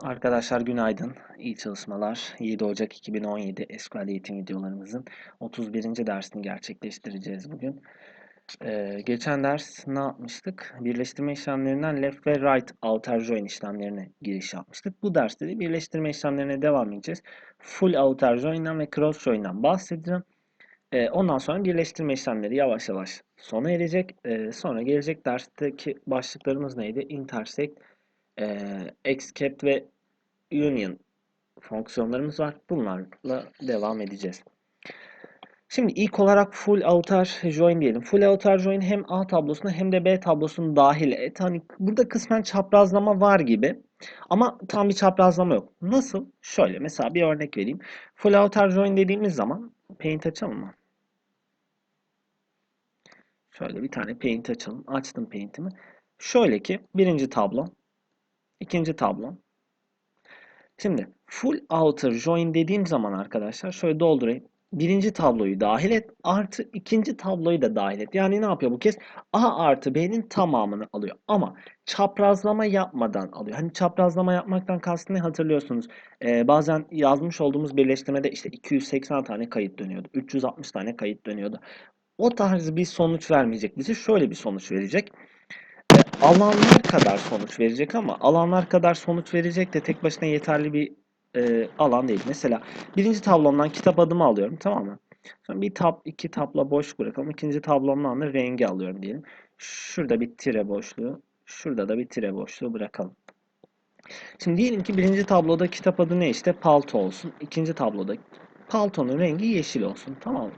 Arkadaşlar günaydın, iyi çalışmalar. 7 Ocak 2017 SQL eğitim videolarımızın 31. dersini gerçekleştireceğiz bugün. Ee, geçen ders ne yapmıştık? Birleştirme işlemlerinden left ve right outer join işlemlerine giriş yapmıştık. Bu derste de birleştirme işlemlerine devam edeceğiz. Full outer join'dan ve cross join'dan bahsedeceğim. Ee, ondan sonra birleştirme işlemleri yavaş yavaş sona erecek. Ee, sonra gelecek dersteki başlıklarımız neydi? Intersect, e, ve union fonksiyonlarımız var. Bunlarla devam edeceğiz. Şimdi ilk olarak full outer join diyelim. Full outer join hem A tablosuna hem de B tablosunu dahil et. Hani burada kısmen çaprazlama var gibi. Ama tam bir çaprazlama yok. Nasıl? Şöyle mesela bir örnek vereyim. Full outer join dediğimiz zaman paint açalım mı? Şöyle bir tane paint açalım. Açtım paint'imi. Şöyle ki birinci tablo, ikinci tablo. Şimdi full outer join dediğim zaman arkadaşlar şöyle doldurayım. Birinci tabloyu dahil et artı ikinci tabloyu da dahil et. Yani ne yapıyor bu kez? A artı B'nin tamamını alıyor. Ama çaprazlama yapmadan alıyor. Hani çaprazlama yapmaktan kastım ne hatırlıyorsunuz? Ee, bazen yazmış olduğumuz birleştirmede işte 280 tane kayıt dönüyordu. 360 tane kayıt dönüyordu. O tarz bir sonuç vermeyecek bize. Şöyle bir sonuç verecek alanlar kadar sonuç verecek ama alanlar kadar sonuç verecek de tek başına yeterli bir e, alan değil. Mesela birinci tablomdan kitap adımı alıyorum tamam mı? Sonra bir tab, iki tabla boş bırakalım. İkinci tablomdan da rengi alıyorum diyelim. Şurada bir tire boşluğu, şurada da bir tire boşluğu bırakalım. Şimdi diyelim ki birinci tabloda kitap adı ne işte? Palto olsun. İkinci tabloda paltonun rengi yeşil olsun. Tamam mı?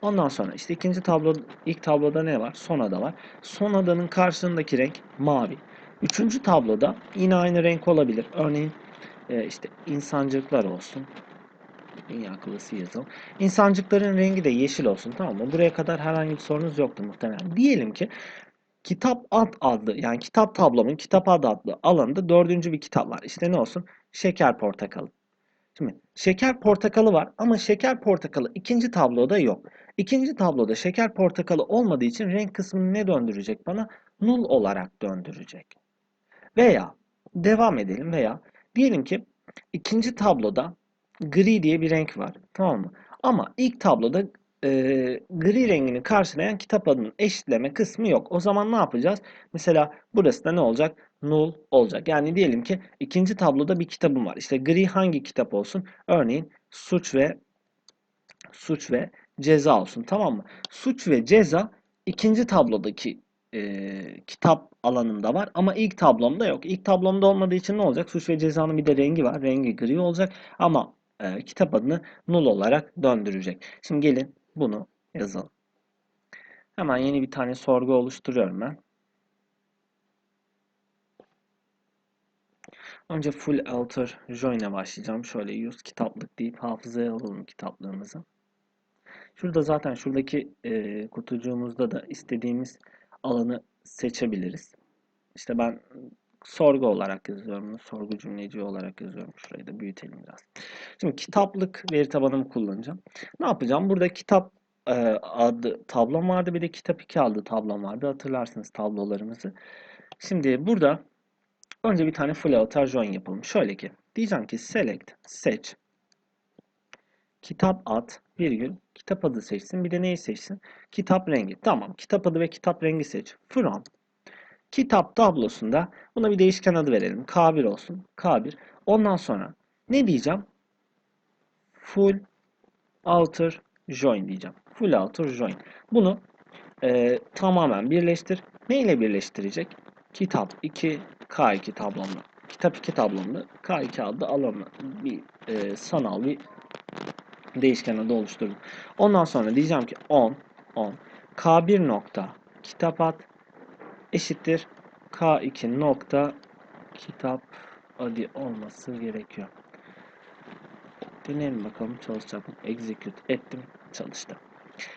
Ondan sonra işte ikinci tablo, ilk tabloda ne var? Sonada var. Sonadanın karşısındaki renk mavi. Üçüncü tabloda yine aynı renk olabilir. Örneğin e, işte insancıklar olsun. Dünya akıllısı yazalım. İnsancıkların rengi de yeşil olsun tamam mı? Buraya kadar herhangi bir sorunuz yoktu muhtemelen. Diyelim ki kitap ad adlı yani kitap tablomun kitap adı adlı alanında dördüncü bir kitap var. İşte ne olsun? Şeker portakalı. Şimdi şeker portakalı var ama şeker portakalı ikinci tabloda yok. İkinci tabloda şeker portakalı olmadığı için renk kısmını ne döndürecek bana? Null olarak döndürecek. Veya devam edelim veya diyelim ki ikinci tabloda gri diye bir renk var. Tamam mı? Ama ilk tabloda e, gri rengini karşılayan kitap adının eşitleme kısmı yok. O zaman ne yapacağız? Mesela burası da ne olacak? Null olacak. Yani diyelim ki ikinci tabloda bir kitabım var. İşte gri hangi kitap olsun? Örneğin suç ve suç ve ceza olsun. Tamam mı? Suç ve ceza ikinci tablodaki e, kitap alanında var ama ilk tablomda yok. İlk tablomda olmadığı için ne olacak? Suç ve cezanın bir de rengi var. Rengi gri olacak ama e, kitap adını null olarak döndürecek. Şimdi gelin bunu yazalım. Hemen yeni bir tane sorgu oluşturuyorum ben. Önce full outer join'e başlayacağım. Şöyle use kitaplık deyip hafızaya alalım kitaplığımızı. Şurada zaten şuradaki e, kutucuğumuzda da istediğimiz alanı seçebiliriz. İşte ben sorgu olarak yazıyorum. Sorgu cümleci olarak yazıyorum. Şurayı da büyütelim biraz. Şimdi kitaplık veri tabanımı kullanacağım. Ne yapacağım? Burada kitap e, adı tablom vardı. Bir de kitap 2 adlı tablom vardı. Hatırlarsınız tablolarımızı. Şimdi burada önce bir tane full outer join yapalım. Şöyle ki diyeceğim ki select seç kitap ad virgül kitap adı seçsin. Bir de neyi seçsin? Kitap rengi. Tamam. Kitap adı ve kitap rengi seç. From kitap tablosunda buna bir değişken adı verelim. K1 olsun. K1. Ondan sonra ne diyeceğim? Full outer join diyeceğim. Full outer join. Bunu e, tamamen birleştir. Ne ile birleştirecek? Kitap 2 K2 tablomda. Kitap 2 tablomda K2 adlı alanı bir e, sanal bir değişken adı oluşturdum. Ondan sonra diyeceğim ki on on k1 nokta kitap ad eşittir k2 nokta kitap adı olması gerekiyor. Deneyelim bakalım çalışacak mı? Execute ettim. Çalıştı.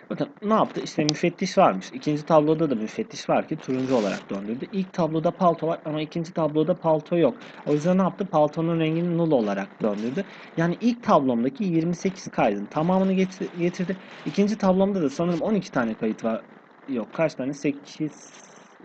Bakın ne yaptı? İşte müfettiş varmış. İkinci tabloda da müfettiş var ki turuncu olarak döndürdü. İlk tabloda palto var ama ikinci tabloda palto yok. O yüzden ne yaptı? Paltonun rengini null olarak döndürdü. Yani ilk tablomdaki 28 kaydın tamamını getirdi. İkinci tablomda da sanırım 12 tane kayıt var. Yok kaç tane? 8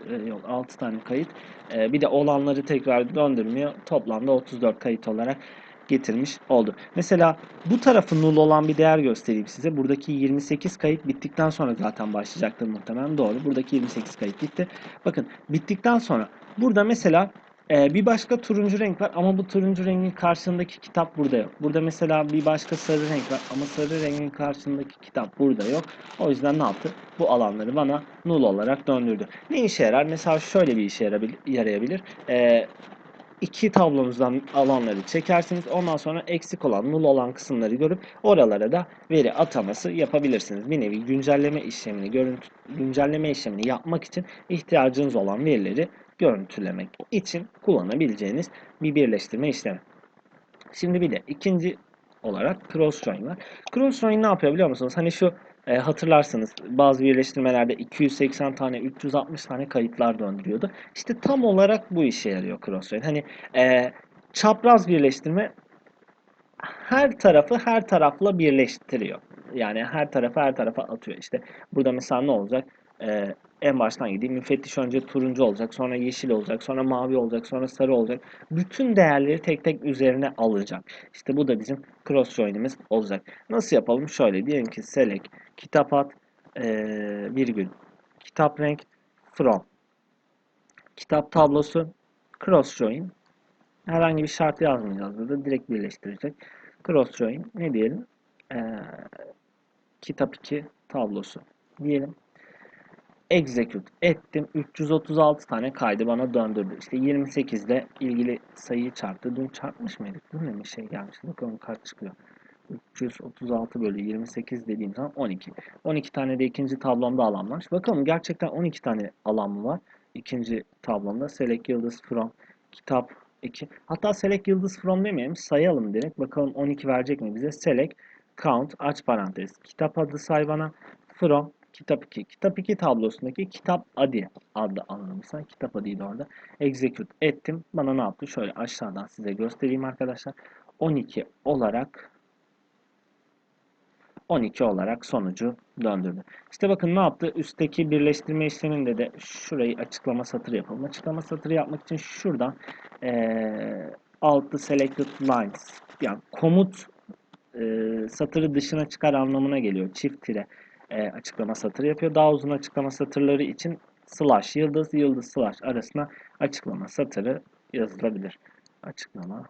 e, yok 6 tane kayıt. E, bir de olanları tekrar döndürmüyor. Toplamda 34 kayıt olarak getirmiş oldu. Mesela bu tarafı null olan bir değer göstereyim size. Buradaki 28 kayıt bittikten sonra zaten başlayacaktır muhtemelen. Doğru. Buradaki 28 kayıt bitti. Bakın bittikten sonra burada mesela ee, bir başka turuncu renk var ama bu turuncu rengin karşısındaki kitap burada yok. Burada mesela bir başka sarı renk var ama sarı rengin karşısındaki kitap burada yok. O yüzden ne yaptı? Bu alanları bana null olarak döndürdü. Ne işe yarar? Mesela şöyle bir işe yarayabilir. Ee, 2 tablomuzdan alanları çekersiniz. Ondan sonra eksik olan, nul olan kısımları görüp oralara da veri ataması yapabilirsiniz. Bir nevi güncelleme işlemini, görüntü, güncelleme işlemini yapmak için ihtiyacınız olan verileri görüntülemek için kullanabileceğiniz bir birleştirme işlemi. Şimdi bir de ikinci olarak cross join var. Cross join ne yapıyor biliyor musunuz? Hani şu e, hatırlarsınız bazı birleştirmelerde 280 tane 360 tane kayıtlar döndürüyordu. İşte tam olarak bu işe yarıyor cross join. Hani e, çapraz birleştirme her tarafı her tarafla birleştiriyor. Yani her tarafı her tarafa atıyor. İşte burada mesela ne olacak? Ee, en baştan gideyim. Müfettiş önce turuncu olacak, sonra yeşil olacak, sonra mavi olacak, sonra sarı olacak. Bütün değerleri tek tek üzerine alacak. İşte bu da bizim cross join'imiz olacak. Nasıl yapalım? Şöyle diyelim ki select kitap ad ee, virgül kitap renk from kitap tablosu cross join herhangi bir şart yazmayacağız burada. Direkt birleştirecek. Cross join ne diyelim? Ee, kitap 2 tablosu diyelim. Execute ettim. 336 tane kaydı bana döndürdü. İşte 28 ile ilgili sayıyı çarptı. Dün çarpmış mıydık? Dün mü bir şey gelmişti? Bakalım kaç çıkıyor. 336 bölü 28 dediğim zaman 12. 12 tane de ikinci tablomda alan var. Bakalım gerçekten 12 tane alan mı var? İkinci tablomda select yıldız from kitap 2. Hatta select yıldız from demeyelim. Sayalım direkt. Bakalım 12 verecek mi bize? Select count aç parantez. Kitap adı say bana. From kitap 2. Kitap 2 tablosundaki kitap adı adlı anlamıysa kitap adıydı orada. Execute ettim. Bana ne yaptı? Şöyle aşağıdan size göstereyim arkadaşlar. 12 olarak 12 olarak sonucu döndürdü. İşte bakın ne yaptı? Üstteki birleştirme işleminde de şurayı açıklama satırı yapalım. Açıklama satırı yapmak için şuradan ee, altı selected lines yani komut e, satırı dışına çıkar anlamına geliyor. Çift tire e, açıklama satırı yapıyor. Daha uzun açıklama satırları için slash yıldız yıldız slash arasına açıklama satırı yazılabilir. Açıklama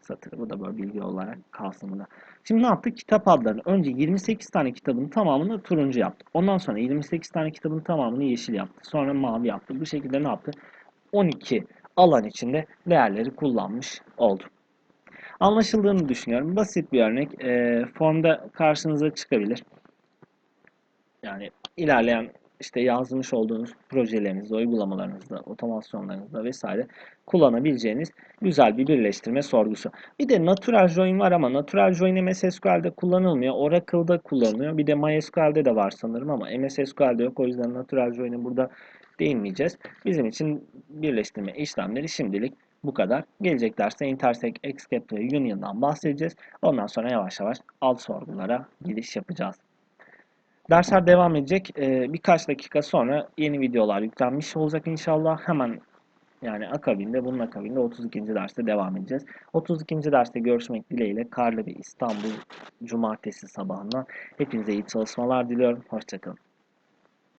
satırı. Bu da böyle bilgi olarak kalsın burada. Şimdi ne yaptı? Kitap adlarını. Önce 28 tane kitabın tamamını turuncu yaptı. Ondan sonra 28 tane kitabın tamamını yeşil yaptı. Sonra mavi yaptı. Bu şekilde ne yaptı? 12 alan içinde değerleri kullanmış oldu. Anlaşıldığını düşünüyorum. Basit bir örnek. E, formda karşınıza çıkabilir. Yani ilerleyen işte yazmış olduğunuz projelerinizde, uygulamalarınızda, otomasyonlarınızda vesaire kullanabileceğiniz güzel bir birleştirme sorgusu. Bir de Natural Join var ama Natural Join MS SQL'de kullanılmıyor. Oracle'da kullanılıyor. Bir de MySQL'de de var sanırım ama MS SQL'de yok. O yüzden Natural Join'i burada değinmeyeceğiz. Bizim için birleştirme işlemleri şimdilik bu kadar. Gelecek derste intersect, escape ve union'dan bahsedeceğiz. Ondan sonra yavaş yavaş alt sorgulara giriş yapacağız. Dersler devam edecek. Ee, birkaç dakika sonra yeni videolar yüklenmiş olacak inşallah. Hemen yani akabinde bunun akabinde 32. derste devam edeceğiz. 32. derste görüşmek dileğiyle karlı bir İstanbul cumartesi sabahından hepinize iyi çalışmalar diliyorum. Hoşçakalın.